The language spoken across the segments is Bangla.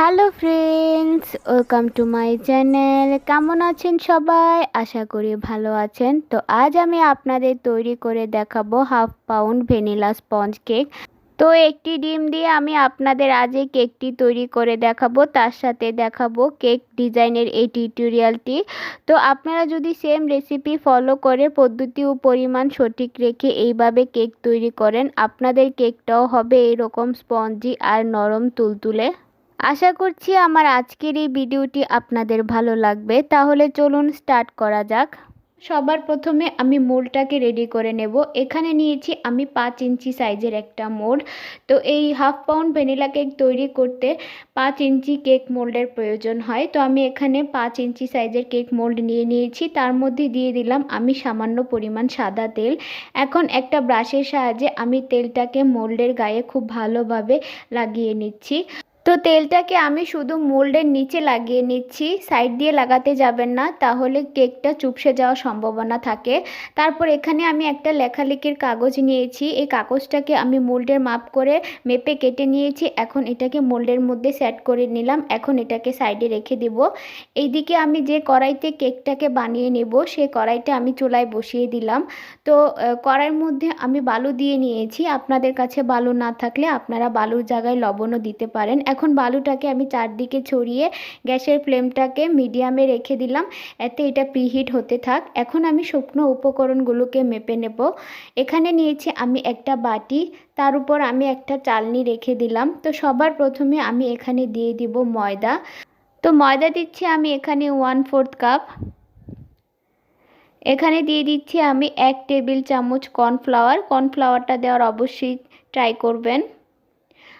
Hello friends welcome to my channel কেমন আছেন সবাই? আশা করি ভালো আছেন। তো আজ আমি আপনাদের তৈরি করে দেখাবো half pound vanilla sponge cake. তো একটি ডিম দিয়ে আমি আপনাদের আজ এই কেকটি তৈরি করে দেখাবো। তার সাথে দেখাবো কেক ডিজাইনের এই টিউটোরিয়ালটি। তো আপনারা যদি সেম রেসিপি ফলো করে পদ্ধতি ও পরিমাণ সঠিক রেখে এইভাবে কেক তৈরি করেন, আপনাদের কেকটাও হবে এইরকম স্পঞ্জি আর নরম তুলতুলে। আশা করছি আমার আজকের এই ভিডিওটি আপনাদের ভালো লাগবে। তাহলে চলুন স্টার্ট করা যাক। সবার প্রথমে আমি মোল্ডটাকে রেডি করে নেব। এখানে নিয়েছি আমি পাঁচ ইঞ্চি সাইজের একটা মোল্ড তো এই হাফ পাউন্ড ভ্যানিলা কেক তৈরি করতে পাঁচ ইঞ্চি কেক মোল্ডের প্রয়োজন হয়। তো আমি এখানে পাঁচ ইঞ্চি সাইজের কেক মোল্ড নিয়ে নিয়েছি। তার মধ্যে দিয়ে দিলাম আমি সামান্য পরিমাণ সাদা তেল। এখন একটা ব্রাশের সাহায্যে আমি তেলটাকে মোল্ডের গায়ে খুব ভালোভাবে লাগিয়ে নিচ্ছি। তো তেলটাকে আমি শুধু মোল্ডের নিচে লাগিয়ে নিচ্ছি, সাইড দিয়ে লাগাতে যাবেন না, তাহলে কেকটা চুপসে যাওয়ার সম্ভাবনা থাকে। তারপর এখানে আমি একটা লেখালেখির কাগজ নিয়েছি, এই কাগজটাকে আমি মোল্ডের মাপ করে মেপে কেটে নিয়েছি, এখন এটাকে মোল্ডের মধ্যে সেট করে নিলাম, এখন এটাকে সাইডে রেখে দেব। এইদিকে আমি যে কড়াইতে কেকটাকে বানিয়ে নেব সেই কড়াইটা আমি চুলায় বসিয়ে দিলাম। তো কড়াইয়ের মধ্যে আমি বালু দিয়ে নিয়েছি, আপনাদের কাছে বালু না থাকলে আপনারা বালুর জায়গায় লবণও দিতে পারেন। এখন বালুটাকে আমি চারদিকে ছড়িয়ে গ্যাসের ফ্লেমটাকে মিডিয়ামে রেখে দিলাম। এতে এটা প্রিহিট হতে থাক। এখন আমি শুকনো উপকরণগুলোকে মেপে নেব। এখানে নিয়েছি আমি একটা বাটি, তার উপর আমি একটা চালনি রেখে দিলাম। তো সবার প্রথমে আমি এখানে দিয়ে দিব ময়দা। তো ময়দা দিচ্ছি আমি এখানে ওয়ান ফোর্থ কাপ। এখানে দিয়ে দিচ্ছি আমি এক টেবিল চামচ কর্নফ্লাওয়ার। কর্নফ্লাওয়ারটা দেওয়ার অবশ্যই ট্রাই করবেন।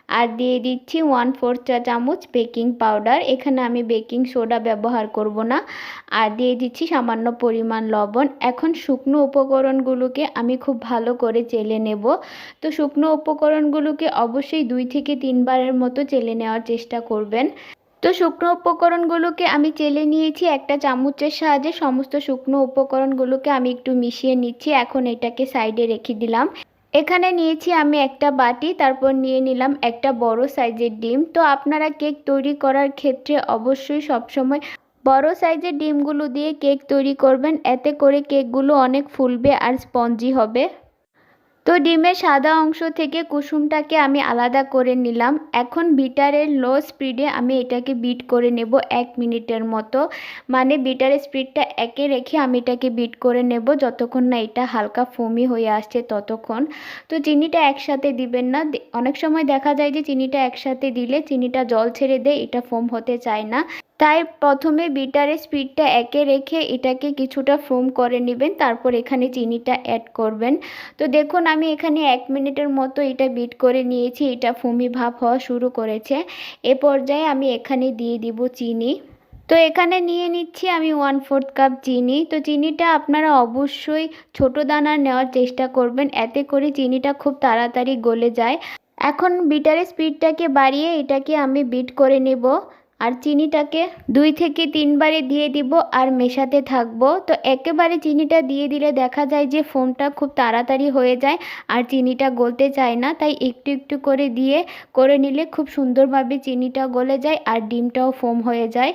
আর দিয়ে দিচ্ছি ওয়ান ফোর্থ চা চামচ বেকিং পাউডার এখানে আমি বেকিং সোডা ব্যবহার করব না। আর দিয়ে দিচ্ছি সামান্য পরিমাণ লবণ। এখন শুকনো উপকরণগুলোকে আমি খুব ভালো করে চেলে নেব। তো শুকনো উপকরণগুলোকে অবশ্যই দুই থেকে তিনবারের মতো চেলে নেওয়ার চেষ্টা করবেন। তো শুকনো উপকরণগুলোকে আমি চেলে নিয়েছি একটা চামচের সাহায্যে। সমস্ত শুকনো উপকরণগুলোকে আমি একটু মিশিয়ে নিচ্ছি। এখন এটাকে সাইডে রেখে দিলাম। এখানে নিয়েছি আমি একটা বাটি, তারপর নিয়ে নিলাম একটা বড় সাইজের ডিম। তো আপনারা কেক তৈরি করার ক্ষেত্রে অবশ্যই সবসময় বড় সাইজের ডিমগুলো দিয়ে কেক তৈরি করবেন। এতে করে কেকগুলো অনেক ফুলবে আর স্পঞ্জি হবে। তো ডিমের সাদা অংশ থেকে কুসুমটাকে আমি আলাদা করে নিলাম। এখন বিটারের লো স্পিডে আমি এটাকে বিট করে নেব এক মিনিটের মতো। মানে বিটারের স্পিডটা একে রেখে আমি এটাকে বিট করে নেব যতক্ষণ না এটা হালকা ফোমি হয়ে আসছে ততক্ষণ। তো চিনিটা একসাথে দিবেন না। অনেক সময় দেখা যায় যে চিনিটা একসাথে দিলে চিনিটা জল ছেড়ে দেয়, এটা ফোম হতে চায় না। তাই প্রথমে বিটারের স্পিডটা একে রেখে এটাকে কিছুটা ফোম করে নেবেন, তারপর এখানে চিনিটা অ্যাড করবেন। তো দেখুন, আমি এখানে এক মিনিটের মতো এটা বিট করে নিয়েছি, এটা ফুমি ভাব হওয়া শুরু করেছে। এ পর্যায়ে আমি এখানে দিয়ে দিব চিনি। তো এখানে নিয়ে নিচ্ছি আমি ওয়ান ফোর্থ কাপ চিনি। তো চিনিটা আপনারা অবশ্যই ছোট দানার নেওয়ার চেষ্টা করবেন, এতে করে চিনিটা খুব তাড়াতাড়ি গলে যায়। এখন বিটারের স্পিডটাকে বাড়িয়ে এটাকে আমি বিট করে নেব। আর চিনিটাকে দুই থেকে তিনবারে দিয়ে দিব আর মেশাতে থাকব। তো একেবারে চিনিটা দিয়ে দিলে দেখা যায় যে ফোমটা খুব তাড়াতাড়ি হয়ে যায় আর চিনিটা গলতে চায় না। তাই একটু একটু করে দিয়ে, করে নিলে খুব সুন্দরভাবে চিনিটা গলে যায় আর ডিমটাও ফোম হয়ে যায়।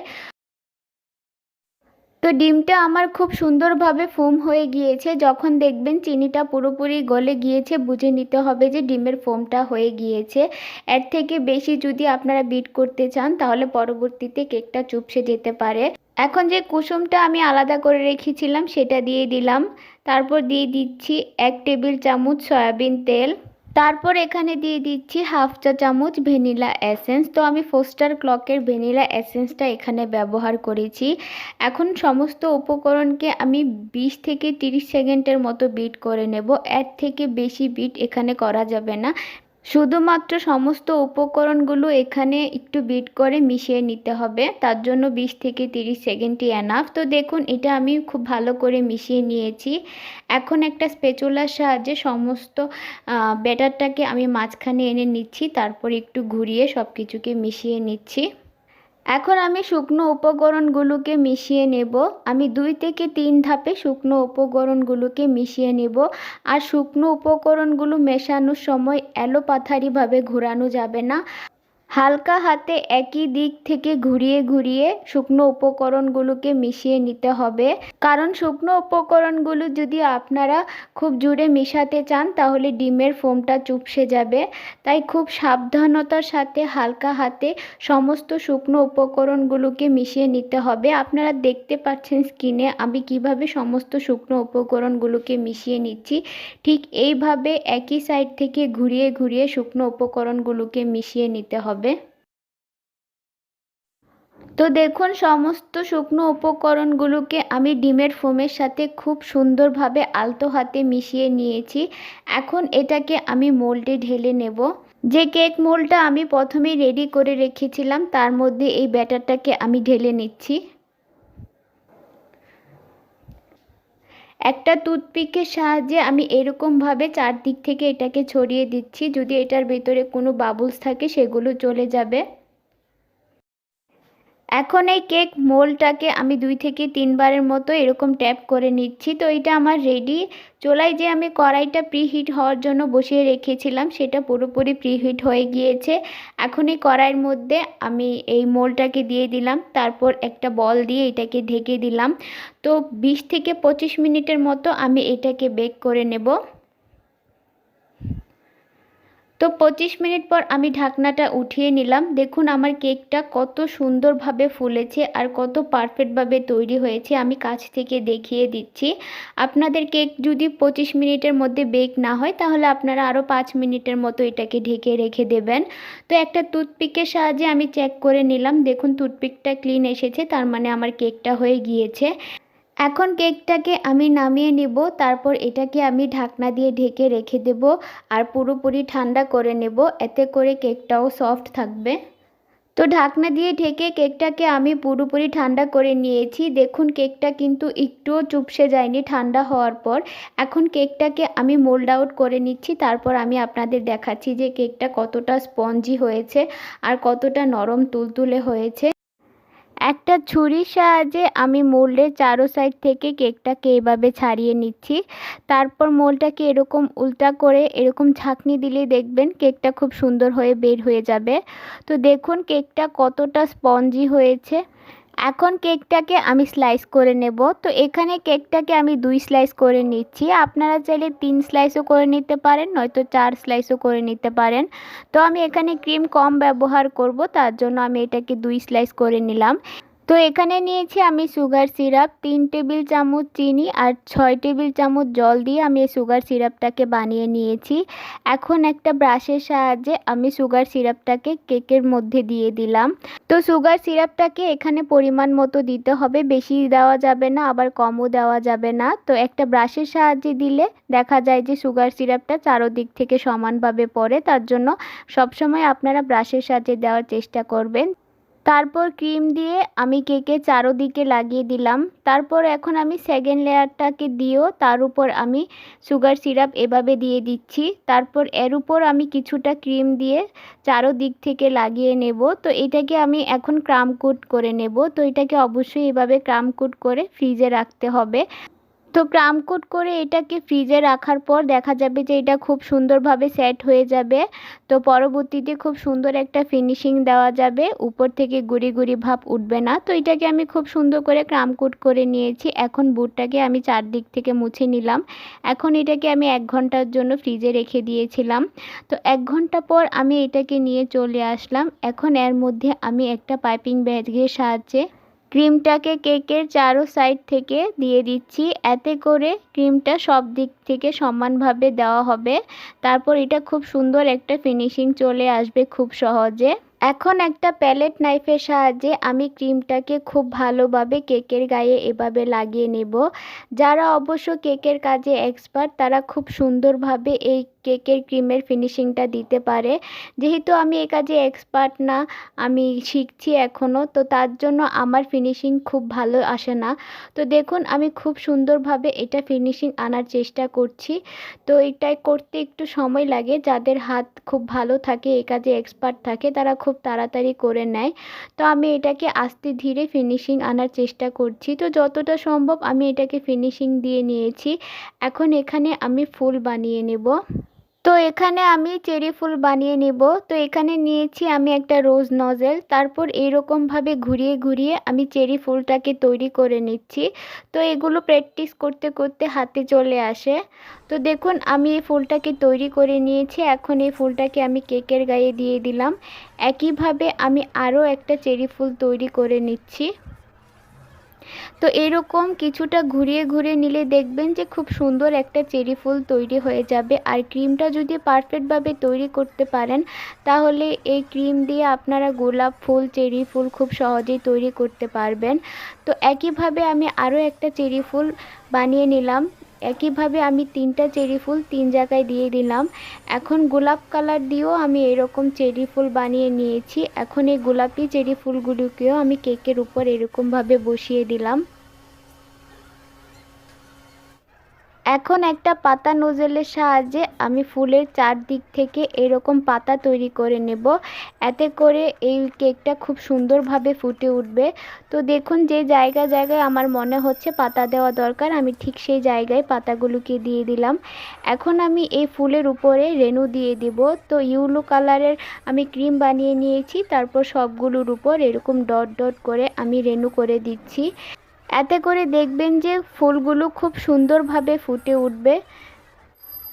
তো ডিমটা আমার খুব সুন্দরভাবে ফোম হয়ে গিয়েছে। যখন দেখবেন চিনিটা পুরোপুরি গলে গিয়েছে, বুঝে নিতে হবে যে ডিমের ফোমটা হয়ে গিয়েছে। এর থেকে বেশি যদি আপনারা বিট করতে চান, তাহলে পরবর্তীতে কেকটা চুপসে যেতে পারে। এখন যে কুসুমটা আমি আলাদা করে রেখেছিলাম, সেটা দিয়ে দিলাম। তারপর দিয়ে দিচ্ছি এক টেবিল চামচ সয়াবিন তেল। তারপর এখানে দিয়ে দিচ্ছি হাফ চা চামচ ভ্যানিলা এসেন্স। তো আমি ফোস্টার ক্লকের ভ্যানিলা এসেন্সটা এখানে ব্যবহার করেছি। এখন সমস্ত উপকরণকে আমি 20 থেকে 30 সেকেন্ডের মতো বিট করে নেব। এর থেকে বেশি বিট এখানে করা যাবে না। শুধুমাত্র সমস্ত উপকরণগুলো এখানে একটু বিট করে মিশিয়ে নিতে হবে। তার জন্য 20 থেকে 30 সেকেন্ডই এনাফ তো দেখুন, এটা আমি খুব ভালো করে মিশিয়ে নিয়েছি। এখন একটা স্পেচুলার সাহায্যে সমস্ত ব্যাটারটাকে আমি মাঝখানে এনে নিচ্ছি। তারপর একটু ঘুরিয়ে সব কিছুকে মিশিয়ে নিচ্ছি। এখন আমি শুকনো উপকরণগুলোকে মিশিয়ে নেব। আমি দুই থেকে তিন ধাপে শুকনো উপকরণগুলোকে মিশিয়ে নেব। আর শুকনো উপকরণগুলো মেশানোর সময় এলোপাথারিভাবে ঘোরানো যাবে না। হালকা হাতে একই দিক থেকে ঘুরিয়ে ঘুরিয়ে শুকনো উপকরণগুলোকে মিশিয়ে নিতে হবে। কারণ শুকনো উপকরণগুলো যদি আপনারা খুব জোরে মেশাতে চান, তাহলে ডিমের ফোমটা চুপসে যাবে। তাই খুব সাবধানতার সাথে হালকা হাতে সমস্ত শুকনো উপকরণগুলোকে মিশিয়ে নিতে হবে। আপনারা দেখতে পাচ্ছেন স্কিনে আমি কীভাবে সমস্ত শুকনো উপকরণগুলোকে মিশিয়ে নিচ্ছি। ঠিক এইভাবে একই সাইড থেকে ঘুরিয়ে ঘুরিয়ে শুকনো উপকরণগুলোকে মিশিয়ে নিতে হবে। তো দেখুন, সমস্ত শুকনো উপকরণগুলোকে আমি ডিমের ফোমের সাথে খুব সুন্দরভাবে আলতো হাতে মিশিয়ে নিয়েছি। এখন এটাকে আমি মোল্ডে ঢেলে নেব। যে কেক মোল্ডটা আমি প্রথমেই রেডি করে রেখেছিলাম, তার মধ্যে এই ব্যাটারটাকে আমি ঢেলে নিচ্ছি। একটা টুথপিকের সাহায্যে আমি এরকমভাবে চারদিক থেকে এটাকে ছড়িয়ে দিচ্ছি। যদি এটার ভেতরে কোনো বাবলস থাকে, সেগুলো চলে যাবে। এখন এই কেক মোলটাকে আমি দুই থেকে তিনবারের মতো এরকম ট্যাপ করে নিচ্ছি। তো এটা আমার রেডি চোলায় যে আমি কড়াইটা প্রিহিট হওয়ার জন্য বসিয়ে রেখেছিলাম, সেটা পুরোপুরি প্রিহিট হয়ে গিয়েছে। এখন এই কড়াইয়ের মধ্যে আমি এই মোলটাকে দিয়ে দিলাম, তারপর একটা বল দিয়ে এটাকে ঢেকে দিলাম। তো বিশ থেকে পঁচিশ মিনিটের মতো আমি এটাকে বেক করে নেব। তো পঁচিশ মিনিট পর আমি ঢাকনাটা উঠিয়ে নিলাম। দেখুন আমার কেকটা কত সুন্দরভাবে ফুলেছে আর কত পারফেক্টভাবে তৈরি হয়েছে। আমি কাছ থেকে দেখিয়ে দিচ্ছি। আপনাদের কেক যদি পঁচিশ মিনিটের মধ্যে বেক না হয়, তাহলে আপনারা আরও পাঁচ মিনিটের মতো এটাকে ঢেকে রেখে দেবেন। তো একটা টুথপিকের সাহায্যে আমি চেক করে নিলাম। দেখুন টুথপিকটা ক্লিন এসেছে, তার মানে আমার কেকটা হয়ে গিয়েছে। এখন কেকটাকে আমি নামিয়ে নিব, তারপর এটাকে আমি ঢাকনা দিয়ে ঢেকে রেখে দেব আর পুরোপুরি ঠান্ডা করে নেব, এতে করে কেকটাও সফট থাকবে। তো ঢাকনা দিয়ে ঢেকে কেকটাকে আমি পুরোপুরি ঠান্ডা করে নিয়েছি। দেখুন, কেকটা কিন্তু একটুও চুপসে যায়নি, ঠান্ডা হওয়ার পর। এখন কেকটাকে আমি মোল্ড আউট করে নিচ্ছি, তারপর আমি আপনাদের দেখাচ্ছি যে কেকটা কতটা স্পঞ্জি হয়েছে আর কতটা নরম তুলতুলে হয়েছে। একটা ছুরির সাহায্যে আমি মোল্ডের চারো সাইড থেকে কেকটাকে এভাবে ছাড়িয়ে নিচ্ছি। তারপর মোলটাকে এরকম উল্টা করে এরকম ছাঁকনি দিলে দেখবেন কেকটা খুব সুন্দর হয়ে বের হয়ে যাবে। তো দেখুন কেকটা কতটা স্পঞ্জি হয়েছে। এখন কেকটাকে আমি স্লাইস করে নেব। তো এখানে কেকটাকে আমি দুই স্লাইস করে নিচ্ছি। আপনারা চাইলে তিন স্লাইসও করে নিতে পারেন, নয়তো চার স্লাইসও করে নিতে পারেন। তো আমি এখানে ক্রিম কম ব্যবহার করব, তার জন্য আমি এটাকে দুই স্লাইস করে নিলাম। তো এখানে নিয়েছি আমি সুগার সিরাপ, তিন টেবিল চামচ চিনি আর ছয় টেবিল চামচ জল দিয়ে আমি এই সুগার সিরাপটাকে বানিয়ে নিয়েছি। এখন একটা ব্রাশের সাহায্যে আমি সুগার সিরাপটাকে কেকের মধ্যে দিয়ে দিলাম। তো সুগার সিরাপটাকে এখানে পরিমাণ মতো দিতে হবে, বেশি দেওয়া যাবে না, আবার কমও দেওয়া যাবে না। তো একটা ব্রাশের সাহায্যে দিলে দেখা যায় যে সুগার সিরাপটা চারোদিক থেকে সমানভাবে পড়ে, তার জন্য সবসময় আপনারা ব্রাশের সাহায্যে দেওয়ার চেষ্টা করবেন। তারপর ক্রিম দিয়ে আমি কেকের চারোদিকে লাগিয়ে দিলাম। তারপর এখন আমি সেকেন্ড লেয়ারটাকে দিয়েও তার উপর আমি সুগার সিরাপ এভাবে দিয়ে দিচ্ছি। তারপর এর উপর আমি কিছুটা ক্রিম দিয়ে চারোদিক থেকে লাগিয়ে নেব। তো এটাকে আমি এখন ক্রাম কোট করে নেব। তো এটাকে অবশ্যই এভাবে ক্রাম কোট করে ফ্রিজে রাখতে হবে। তো ক্রামকোট করে এটাকে ফ্রিজে রাখার পর দেখা যাবে যে এটা খুব সুন্দরভাবে সেট হয়ে যাবে। তো পরবর্তীতে খুব সুন্দর একটা ফিনিশিং দেওয়া যাবে। উপর থেকে গুড়ি গুড়ি ভাব উঠবে না। তো এটাকে আমি খুব সুন্দর করে ক্রামকোট করে নিয়েছি। এখন বুটটাকে আমি চারদিক থেকে মুছে নিলাম। এখন এটাকে আমি এক ঘণ্টার জন্য ফ্রিজে রেখে দিয়েছিলাম। তো এক ঘণ্টা পর আমি এটাকে নিয়ে চলে আসলাম। এখন এর মধ্যে আমি একটা পাইপিং ব্যাগের সাহায্যে ক্রিমটাকে কেকের চারো সাইড থেকে দিয়ে দিচ্ছি। এতে করে ক্রিমটা সব দিক থেকে সমানভাবে দেওয়া হবে। তারপর এটা খুব সুন্দর একটা ফিনিশিং চলে আসবে খুব সহজে। এখন একটা প্যালেট নাইফের সাহায্যে আমি ক্রিমটাকে খুব ভালোভাবে কেকের গায়ে এভাবে লাগিয়ে নেব। যারা অবশ্য কেকের কাজে এক্সপার্ট, তারা খুব সুন্দরভাবে এই কেকের ক্রিমের ফিনিশিংটা দিতে পারে। যেহেতু আমি এ কাজে এক্সপার্ট না, আমি শিখছি এখনও তো তার জন্য আমার ফিনিশিং খুব ভালো আসে না। তো দেখুন, আমি খুব সুন্দরভাবে এটা ফিনিশিং আনার চেষ্টা করছি। তো এটাই করতে একটু সময় লাগে, যাদের হাত খুব ভালো থাকে এ কাজে এক্সপার্ট থাকে, তারা খুব তাড়াতাড়ি করে নেয়। তো আমি এটাকে আস্তে ধীরে ফিনিশিং আনার চেষ্টা করছি। তো যতটা সম্ভব আমি এটাকে ফিনিশিং দিয়ে নিয়েছি। এখন এখানে আমি ফুল বানিয়ে নেব। তো এখানে আমি চেরি ফুল বানিয়ে নেব। তো এখানে নিয়েছি আমি একটা রোজ নজেল। তারপর এইরকমভাবে ঘুরিয়ে ঘুরিয়ে আমি চেরি ফুলটাকে তৈরি করে নিচ্ছি। তো এগুলো প্র্যাকটিস করতে করতে হাতে চলে আসে। তো দেখুন, আমি এই ফুলটাকে তৈরি করে নিয়েছি। এখন এই ফুলটাকে আমি কেকের গায়ে দিয়ে দিলাম। একইভাবে আমি আরও একটা চেরি ফুল তৈরি করে নিচ্ছি। তো এরকম কিছুটা ঘুরিয়ে ঘুরিয়ে নিলে দেখবেন যে খুব সুন্দর একটা চেরি ফুল তৈরি হয়ে যাবে। আর ক্রিমটা যদি পারফেক্টভাবে তৈরি করতে পারেন, তাহলে এই ক্রিম দিয়ে আপনারা গোলাপ ফুল, চেরি ফুল খুব সহজেই তৈরি করতে পারবেন। তো একইভাবে আমি আরও একটা চেরি ফুল বানিয়ে নিলাম। একইভাবে আমি তিনটা চেরি ফুল তিন জায়গায় দিয়ে দিলাম। এখন গোলাপ কালার দিয়েও আমি এরকম চেরি ফুল বানিয়ে নিয়েছি। এখন এই গোলাপি চেরি ফুলগুলোকেও আমি কেকের উপর এরকমভাবে বসিয়ে দিলাম। এখন একটা পাতা নোজেলের সাহায্যে আমি ফুলের চারদিক থেকে এরকম পাতা তৈরি করে নেব। এতে করে এই কেকটা খুব সুন্দরভাবে ফুটে উঠবে। তো দেখুন যে জায়গা জায়গায় আমার মনে হচ্ছে পাতা দেওয়া দরকার, আমি ঠিক সেই জায়গায় পাতাগুলোকে দিয়ে দিলাম। এখন আমি এই ফুলের উপরে রেনু দিয়ে দিব। তো ইউলো কালারের আমি ক্রিম বানিয়ে নিয়েছি, তারপর সবগুলোর উপর এরকম ডট ডট করে আমি রেনু করে দিচ্ছি। এতে করে দেখবেন যে ফুলগুলো খুব সুন্দরভাবে ফুটে উঠবে।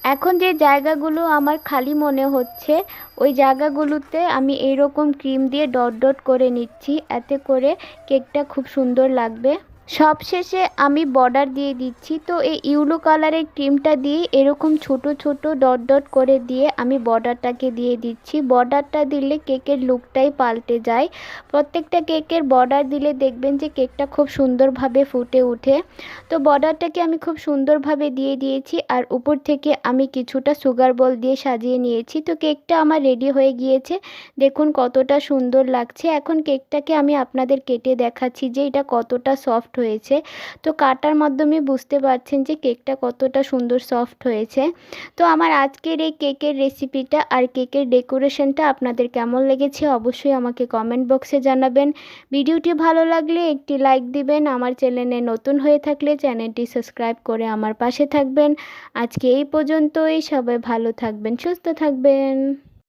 এখন যে জায়গাগুলো আমার খালি মনে হচ্ছে, ওই জায়গাগুলোতে আমি এইরকম ক্রিম দিয়ে ডট ডট করে নিচ্ছি। এতে করে কেকটা খুব সুন্দর লাগবে। সবশেষে আমি বর্ডার দিয়ে দিচ্ছি। তো এই ইউলো কালারের ক্রিমটা দিয়ে এরকম ছোট ছোট ডট ডট করে দিয়ে আমি বর্ডারটাকে দিয়ে দিচ্ছি। বর্ডারটা দিলে কেকের লুকটাই পাল্টে যায়। প্রত্যেকটা কেকের বর্ডার দিলে দেখবেন যে কেকটা খুব সুন্দরভাবে ফুটে ওঠে। তো বর্ডারটাকে আমি খুব সুন্দরভাবে দিয়ে দিয়েছি আর উপর থেকে আমি কিছুটা সুগার বল দিয়ে সাজিয়ে নিয়েছি। তো কেকটা আমার রেডি হয়ে গিয়েছে। দেখুন কতটা সুন্দর লাগছে। এখন কেকটাকে আমি আপনাদের কেটে দেখাচ্ছি যে এটা কতটা সফট হয়েছে। তো কাটার মাধ্যমে বুঝতে পারছেন যে কেকটা কতটা সুন্দর সফট হয়েছে। তো আমার আজকের এই কেকের রেসিপিটা আর কেকের ডেকোরেশনটা আপনাদের কেমন লেগেছে অবশ্যই আমাকে কমেন্ট বক্সে জানাবেন। ভিডিওটি ভালো লাগলে একটি লাইক দিবেন। আমার চ্যানেলে নতুন হয়ে থাকলে চ্যানেলটি সাবস্ক্রাইব করে আমার পাশে থাকবেন। আজকে এই পর্যন্তই। সবাই ভালো থাকবেন, সুস্থ থাকবেন।